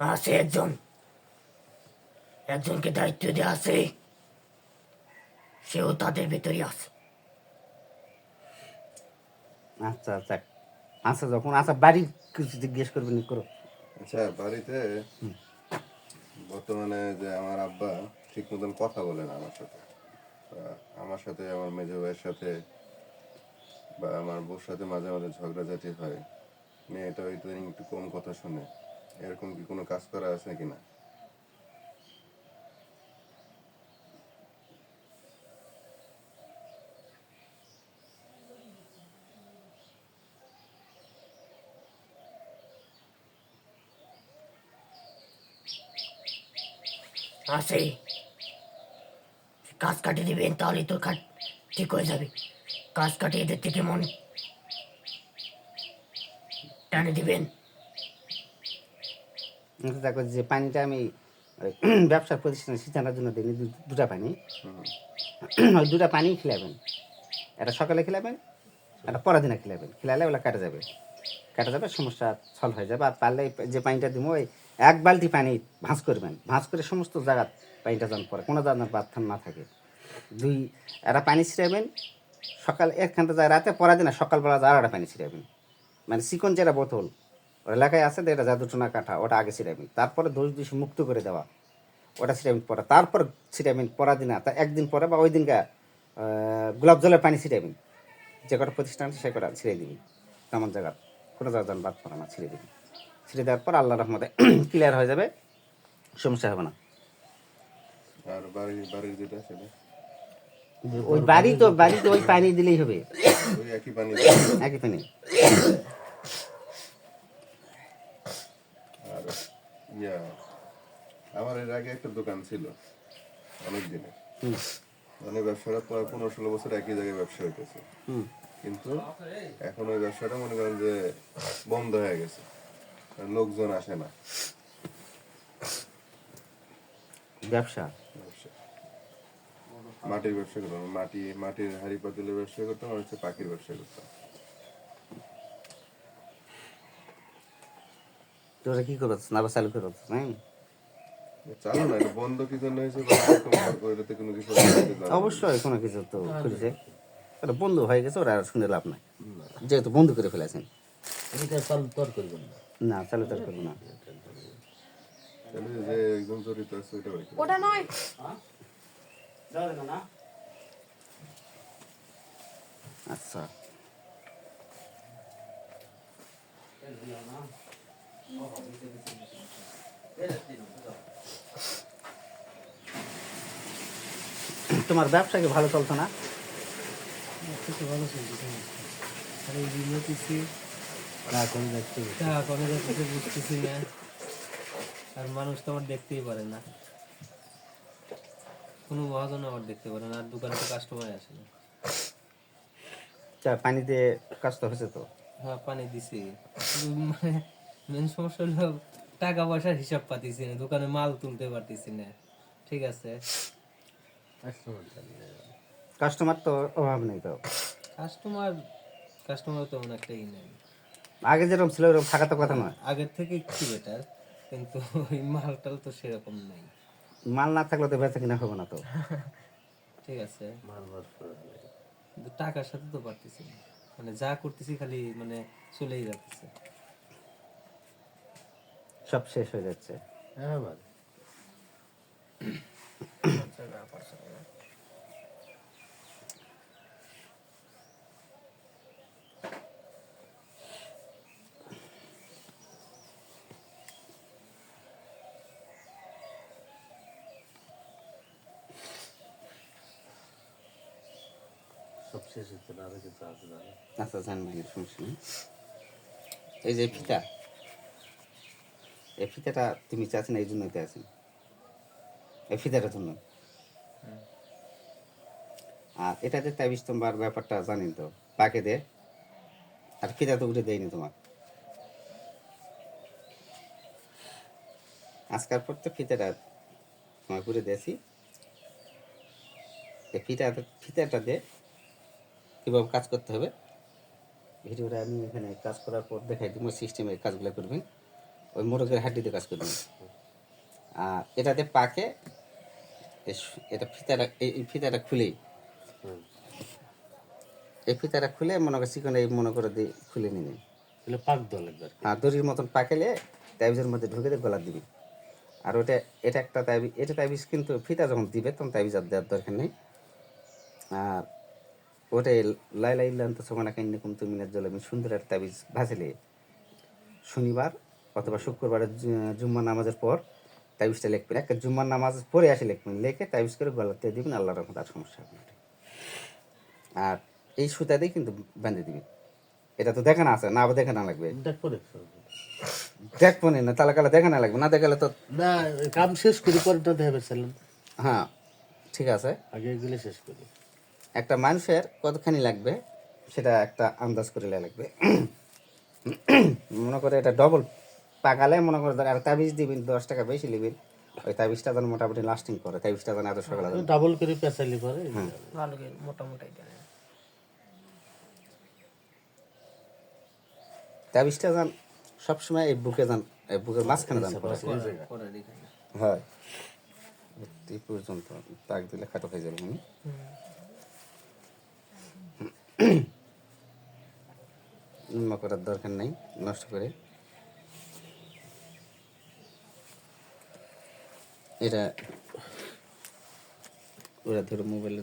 আছে একজন। একজনকে দায়িত্ব দেওয়া আছে। সেও তাদের ভেতরে আছে। আচ্ছা আচ্ছা। আচ্ছা যখন আচ্ছা বাড়ি কিছু জিজ্ঞেস করবেন করো। আচ্ছা বাড়িতে বর্তমানে যে আমার আব্বা ঠিক মতন কথা বলে না আমার সাথে। আমার সাথে আমার মেজো ভাইয়ের সাথে বা আমার বউর সাথে মাঝে মাঝে ঝগড়াঝাটি হয়। মেয়েটা হয়তো একটু কম কথা শুনে। এরকম কি কোনো কাজ করা আছে কিনা? আছে কাজ কাটিয়ে দিবেন তাহলে তোর কাজ ঠিক হয়ে যাবে। কাজ কাটিয়ে এদের থেকে মন টানে দিবেন। দেখো যে পানিটা আমি ওই ব্যবসা প্রতিষ্ঠানে সিঁচানোর জন্য দিই দুটা পানি। ওই দুটা পানি খিলাবেন। এটা সকালে খিলাবেন এটা পরের দিনে খিলাবেন। খিলালে ওগুলো কাটা যাবে। কাটা যাবে সমস্যা সলভ হয়ে যাবে। আর পারলে যে পানিটা দিব ওই এক বালতি পানি ভাঁজ করবেন। ভাঁজ করে সমস্ত জায়গা পানিটা যেন পরে কোনো জায়গায় বাথন না থাকে। দুই একটা পানি ছিটাবেন সকাল একখানটা যায় রাতে পরের দিনে সকালবেলা আর একটা পানি ছিটাবেন মানে চিকন যেটা বোতল এলাকায় আছে যে এটা জাদুটনা কাঠা ওটা আগে ছিটাবেন তারপরে দোষ দোষ মুক্ত করে দেওয়া ওটা ছিটাবেন পরা। তারপর ছিটাবেন পরা দিনা তা একদিন পরে বা ওই দিনকা আহ, গোলাপ জলের পানি ছিটাবেন যে কটা প্রতিষ্ঠান আছে সে কটা ছিঁড়ে দিবি। তেমন জায়গার কোনো জায়গা বাদ পড়ে না ছিঁড়ে দিবি। ছিঁড়ে দেওয়ার পর আল্লাহ রহমতে ক্লিয়ার হয়ে যাবে সমস্যা হবে না। ওই বাড়ি তো বাড়িতে ওই পানি দিলেই হবে। একই পানি একই পানি আর ইয়া আমার এর আগে একটা দোকান ছিল অনেক দিনে মানে ব্যবসাটা প্রায় পনেরো ষোলো বছর একই জায়গায় ব্যবসা হইতেছে। কিন্তু এখন ওই ব্যবসাটা মনে করেন যে বন্ধ হয়ে গেছে লোকজন আসে না। ব্যবসা? ব্যবসা। মাটির ব্যবসা করতাম মাটি মাটির হাড়ি পাতিলের ব্যবসা করতাম আর হচ্ছে পাখির ব্যবসা করতাম। তোরা কি করছ? না আবার চালু করছ হ্যাঁ চালু না এটা বন্ধ কি জন্য হয়েছে? বা এটাতে কোনো কিছু না। অবশ্যই কোনো কিছু তো করেছে। ওটা বন্ধু হয়ে গেছে ওরা আর শুনে লাভ নাই। যেহেতু বন্ধু করে ফেলেছেন। এটা চালু তর করবেন না। না চালু তার করব না। যে একজন জড়িত আছে ওইটা বাইকে ওটা নয়। আচ্ছা। তোমার ব্যবসা কি ভালো চলতো না? ভালো চলছে আর না করে দেখতে হবে। কমে যাচ্ছে বুঝতেছি না। আর মানুষ তো আমার দেখতেই পারে না। কোনো মহাজন আমার দেখতে পারে না আর দোকানে তো কাস্টমার আসে না। চা পানি দিয়ে কাজ তো হয়েছে তো? হ্যাঁ পানি দিছি। মানে মেন সমস্যা হলো টাকা পয়সার হিসাব পাতিছি না দোকানে মাল তুলতে পারতেছি না। ঠিক আছে? কাস্টমার তো অভাব নেই তো। কাস্টমার কাস্টমার তো তেমন একটাই নেই। আগে যেরকম ছিল ওরকম থাকা তো কথা নয়। আগের থেকে একটু বেটার কিন্তু ওই মালটাল তো সেরকম নেই। মাল না থাকলে তো বেচা কিনা হবে না তো। ঠিক আছে। মাল টাকার সাথে তো পারতেছি না। মানে যা করতেছি খালি মানে চলেই যাচ্ছে। সব শেষ হয়ে যাচ্ছে। হ্যাঁ ভাই। সব শেষ হচ্ছে না কিছু আছে না। আচ্ছা জানবেন সমস্যা নেই। এই যে ফিতা এই ফিতাটা তুমি চাচ্ছেন এই জন্যই তো আছেন। এই ফিতাটার জন্য। আর এটাতে তাবিজ তোমার ব্যাপারটা জানেন তো পাকে দে আর ফিতা তো উঠে দেয়নি তোমার। আজকাল পর তো ফিতাটা তোমার করে দিয়েছি। ফিতা ফিতাটা দিয়ে কীভাবে কাজ করতে হবে, ভিডিওটা আমি এখানে কাজ করার পর দেখাই দিব সিস্টেমে কাজগুলো করবেন। ওই মোরগের হাড্ডিতে কাজ করবে আর এটাতে পাকে এটা ফিতাটা এই ফিতাটা খুলেই। হুম। এই ফিতাটা খুলে মনে করে চিকন এই মনে করে দিয়ে খুলে তাহলে পাক লাগবে আর দড়ির মতন পাকেলে তাবিজের মধ্যে ঢুকে দিয়ে গলা দিবি। আর ওটা এটা একটা তাবিজ এটা তাবিজ কিন্তু ফিতা যখন দিবে তখন তাবিজ আর দেওয়ার দরকার নেই। আর ওটাই লাইলা ইল্লান তো সমানা কাইন্নে কুম তুমিনের জল আমি সুন্দর একটা তাবিজ ভাসিলে শনিবার অথবা শুক্রবারের জু- জুম্মা নামাজের পর তাবিজটা লিখবেন। একটা জুম্মার নামাজ পরে আসে লিখবেন। লিখে তাবিজ করে গলাতে দিবেন আল্লাহ রহমত আর সমস্যা হবে আর এই সুতা দিয়ে কিন্তু বেঁধে দিবি এটা তো দেখানো আছে না আবার দেখানো লাগবে। দেখব দেখব না তাহলে কালে দেখা না লাগবে। না দেখালে তো না কাম শেষ করি পরে তো দেখে ফেলছিলাম হ্যাঁ ঠিক আছে। আগে এগুলো শেষ করি। একটা মানুষের কতখানি লাগবে সেটা একটা আন্দাজ করে লাগবে। মনে করে এটা ডবল পাকালে মনে করে আর তাবিজ দিবেন দশ টাকা বেশি নেবেন ওই তাবিজটা যেন মোটামুটি লাস্টিং করে তাবিজটা যেন এত সকালে ডাবল করে পেঁচাইলে পরে? ভালো করে মোটামুটি দেন তাবিজটা যান সবসময় এই বুকে যান এই বুকের মাঝখানে যান করে করে হয়। এই পর্যন্ত তাক দিলে খাটো হয়ে যাবে মানে করার দরকার নেই নষ্ট করে। এটা ওরা ধরো মোবাইলে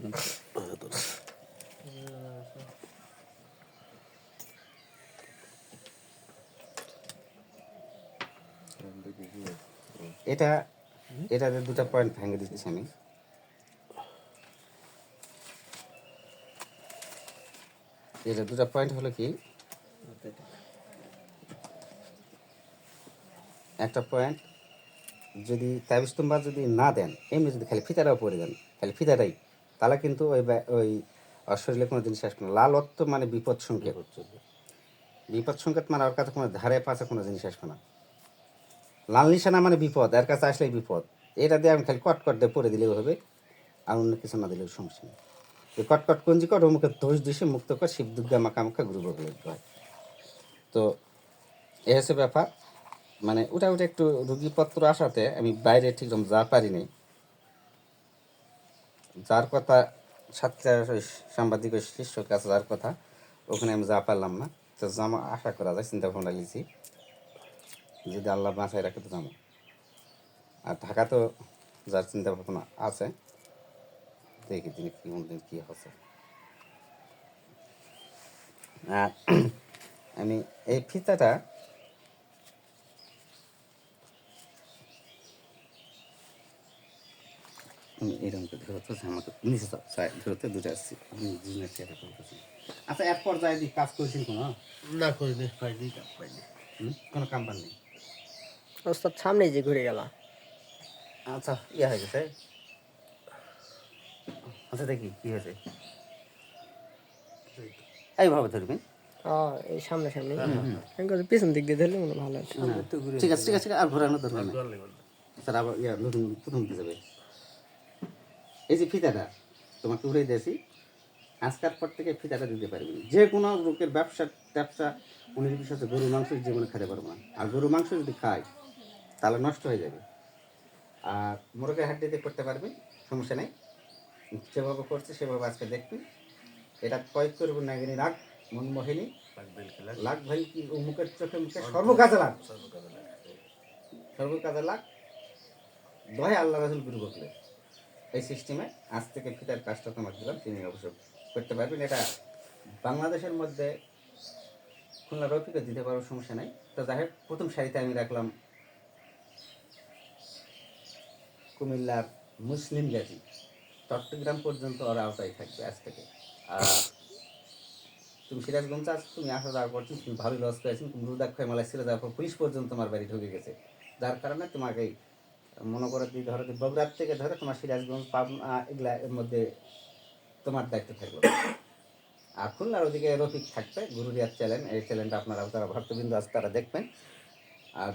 এটা এটাতে দুটো পয়েন্ট ভেঙে দিতেছি আমি। এটা দুটো পয়েন্ট হলো কি? একটা পয়েন্ট যদি তাবিজ যদি না দেন, এমনি যদি খালি ফিতাটাও পরে দেন খালি ফিতাটাই। তাহলে কিন্তু ওই ওই ওর শরীরে কোনো জিনিস আসবে না। লাল অর্থ মানে বিপদ সংখ্যা সংকেত। বিপদ সংকেত মানে ওর কাছে কোনো ধারে পাশে কোনো জিনিস আসবে না। লাল নিশানা মানে বিপদ, এর কাছে আসলেই বিপদ। এটা দিয়ে আমি খালি কট কট দিয়ে পরে দিলেও হবে, আর অন্য কিছু না দিলেও সমস্যা নেই। কট কট কঞ্জি কট ও মুখে দোষ দিশে মুক্ত কর শিব দুর্গা মাখা বলে হয়। তো, এ হচ্ছে ব্যাপার। মানে ওটা ওটা একটু রুগীপত্র আসাতে আমি বাইরে ঠিক যা পারি নাই যার কথা সাতটা সাংবাদিক ওই শিষ্যর কাছে যার কথা, ওখানে আমি যা পারলাম না। তো জামা আশা করা যায়, চিন্তা ভাবনা লিছি যদি আল্লাহ বাঁচাই রাখে তো যাব। আর ঢাকা তো যার চিন্তা ভাবনা আছে, দেখি তিনি কি দিন কী হচ্ছে। আর আমি এই ফিতাটা আমি এরকম করে ধরতে আমাকে নিচে ধরতে দুটো আসছি। আমি দুজনের চেয়ারে করতেছি আচ্ছা এক পর্যায়ে দিয়ে কাজ করেছেন কোনো? না করিনি পাইনি কাম পাইনি? কোনো কাম্পান নেই? ওস্তাদ সামনেই যে ঘুরে গেল। আচ্ছা ইয়ে হয়ে গেছে। আচ্ছা দেখি কি হয়েছে? এইভাবে ধরবেন। এই সামনে সামনে? আমি বলছি, পিছন দিক দিয়ে ধরলে মনে ভালো আছে ঠিক আছে ঠিক আছে আর ঘোরানোর দরকার নেই। স্যার আবার ইয়া নতুন প্রথম দিতে যাবে। এই যে ফিতাটা তোমাকে উড়ে দিয়েছি আজকার পর থেকে ফিতাটা দিতে পারবি যে কোনো লোকের ব্যবসা ব্যবসা উনি যদি সাথে গরু মাংস জীবনে খেতে পারব না। আর গরু মাংস যদি খায় তাহলে নষ্ট হয়ে যাবে। আর মুরগের হাড্ডিতে করতে পারবি সমস্যা নেই। যেভাবে করছে সেভাবে আজকে দেখবি। এটা কয়েক করব নাগিনী রাগ মনমোহিনী লাখ ভাই কি ও মুখের চোখে মুখে সর্বকাজে লাগ সর্বকাজে লাগ দয় আল্লাহ রাজুল গুরু বকলে। এই সিস্টেমে আজ থেকে ফিতার কাজটা তোমার দিলাম তিনি অবশ্য করতে পারবেন। এটা বাংলাদেশের মধ্যে খুলনা রফিকে দিতে পারো, সমস্যা নাই। তো যাই হোক, প্রথম সারিতে আমি রাখলাম কুমিল্লার মুসলিম জাতি চট্টগ্রাম পর্যন্ত ওরা আওতায় থাকবে আজ থেকে। আর তুমি সিরাজগঞ্জ আস তুমি আসা যাওয়ার পর তুমি ভালোই লস করেছেন তুমি রুদাক্ষয় ছেড়ে যাওয়ার পর পুলিশ পর্যন্ত তোমার বাড়ি ঢুকে গেছে। যার কারণে তোমাকে মনে করে দিই ধরো যে বগুড়ার থেকে ধরো তোমার সিরাজগঞ্জ, পাবনা এগুলা এর মধ্যে তোমার দায়িত্ব থাকবে। আর খুলনার ওদিকে রফিক থাকবে, গুরুরিয়ার চ্যানেল এই চ্যানেলটা আপনারা যারা ভক্তবৃন্দ আছে, তারা দেখবেন। আর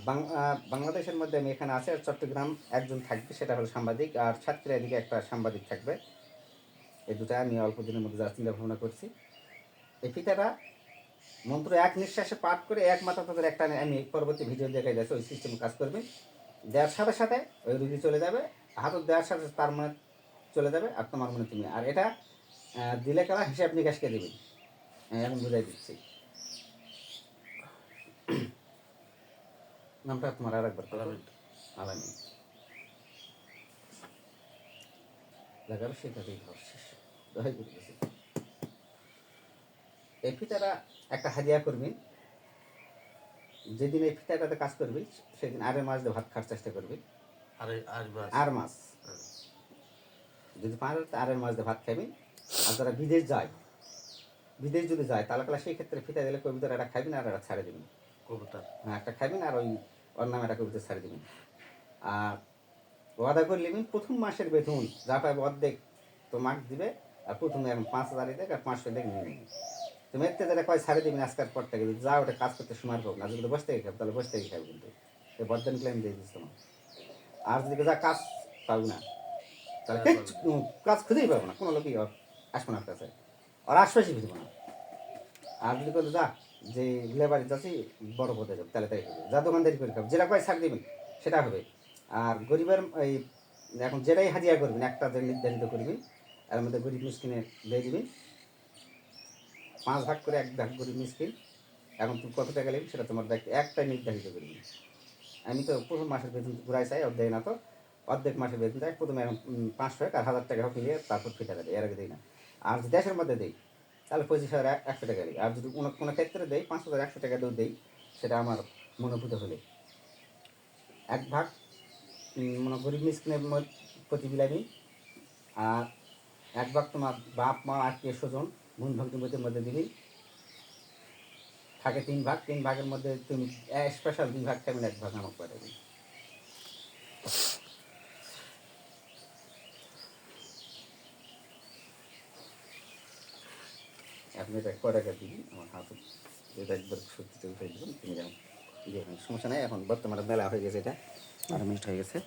বাংলাদেশের মধ্যে আমি এখানে আছি আর চট্টগ্রাম একজন থাকবে, সেটা হলো সাংবাদিক। আর সাতক্ষীরা এদিকে একটা সাংবাদিক থাকবে। এই দুটা আমি অল্প দিনের মধ্যে যা চিন্তা ভাবনা করছি। এই ফিতাটা মন্ত্র এক নিঃশ্বাসে পাঠ করে, এক মাথা তাদের একটা, আমি পরবর্তী ভিডিও দেখাই যাচ্ছে ওই সিস্টেম কাজ করবে। দেওয়ার সাথে সাথে ওই রুগী চলে যাবে হাতত দেওয়ার সাথে তার মনে চলে যাবে আর তোমার মনে তুমি। আর এটা দিলে কারা হিসাব নিকাশকে দেবে? এখন বুঝাই দিচ্ছি। নামটা তোমার আর একবার আলামিন। লাগাবে সেটাতেই ঘর শেষ। দহাই এই একটা হাজিয়া করবি যেদিন এই ফিতাটাতে কাজ করবি সেদিন আরে মাছ দিয়ে ভাত খাওয়ার চেষ্টা করবি। আর আর মাছ যদি পার আরের মাছ দিয়ে ভাত খাবি। আর যারা বিদেশ যায় বিদেশ যদি যায় তাহলে কালা সেই ক্ষেত্রে ফিতা দিলে কবিতার একটা খাবি না আর একটা ছাড়ে দিবি। কবুতর? হ্যাঁ একটা খাবেন আর ওই ওর নামে একটা কবিতা ছাড়ে দিবেন আর ওয়াদা করে নেবেন প্রথম মাসের বেতন যা পাবে অর্ধেক তো মাক দিবে আর প্রথমে পাঁচ হাজার দেখ আর পাঁচশো দেখ নিয়ে নেবেন তুমি এতে যেটা কয় ছাড়ে দিবেন আজকের পর থেকে যা ওটা কাজ করতে সময় পাবো না। যদি বসে থেকে তাহলে বসে থেকে কিন্তু। এই বর্ধন ক্লেম দিয়ে দিচ্ছ তোমার আর যদি যা কাজ পাবো না, তাহলে কাজ খুঁজেই পাবো না, কোনো লোকই আসব না কাছে। আর আশপাশই বুঝব না। আর যদি করে যা, যে লেবারি যাচ্ছি, বড় পদে যাবে, তাহলে তাই হবে যা দোকানদারি করে খাবে, যেটা কয় ছাড় দিবেন, সেটা হবে। আর গরিবের, এই, এখন যেটাই হাজিয়া করবেন, একটা নির্ধারিত করবেন এর মধ্যে গরিব মিসকিনে দিয়ে দিবেন। পাঁচ ভাগ করে এক ভাগ গরিব মিসকিন এখন তুমি কত টাকা নেবে সেটা তোমার দায়িত্ব একটাই নির্ধারিত করবি আমি তো প্রথম মাসের বেতন ঘুরাই চাই, অর্ধেক না তো। অর্ধেক মাসের বেতন চাই প্রথমে এখন পাঁচশো টাকা আর হাজার টাকা হোক নিয়ে তারপর ফিটাকা দেয়, এর আগে দিই না। আর যদি দেশের মধ্যে দেই, তাহলে পঁচিশ হাজার একশো টাকা দিই। আর যদি কোনো কোনো ক্ষেত্রে দেই, পাঁচ হাজার একশো টাকা দিয়েও দেই, সেটা আমার মনোভূত হলে। এক ভাগ মনে গরিব মিসকিনের প্রতি বিলাবি আর এক ভাগ তোমার বাপ, মা, আত্মীয়, স্বজন বোন ভক্তিমতির মধ্যে দিবি থাকে তিন ভাগ, তিন ভাগের মধ্যে তুমি স্পেশাল দুই ভাগ খাবেন এক ভাগ আমাকে পাঠাবি। আপনি এটা কয় টাকা দিবি আমার হাতে এটা একবার সত্যিতে উঠে তুমি যেমন ইয়ে সমস্যা নাই, এখন বর্তমানে বেলা হয়ে গেছে এটা বারো মিনিট হয়ে গেছে।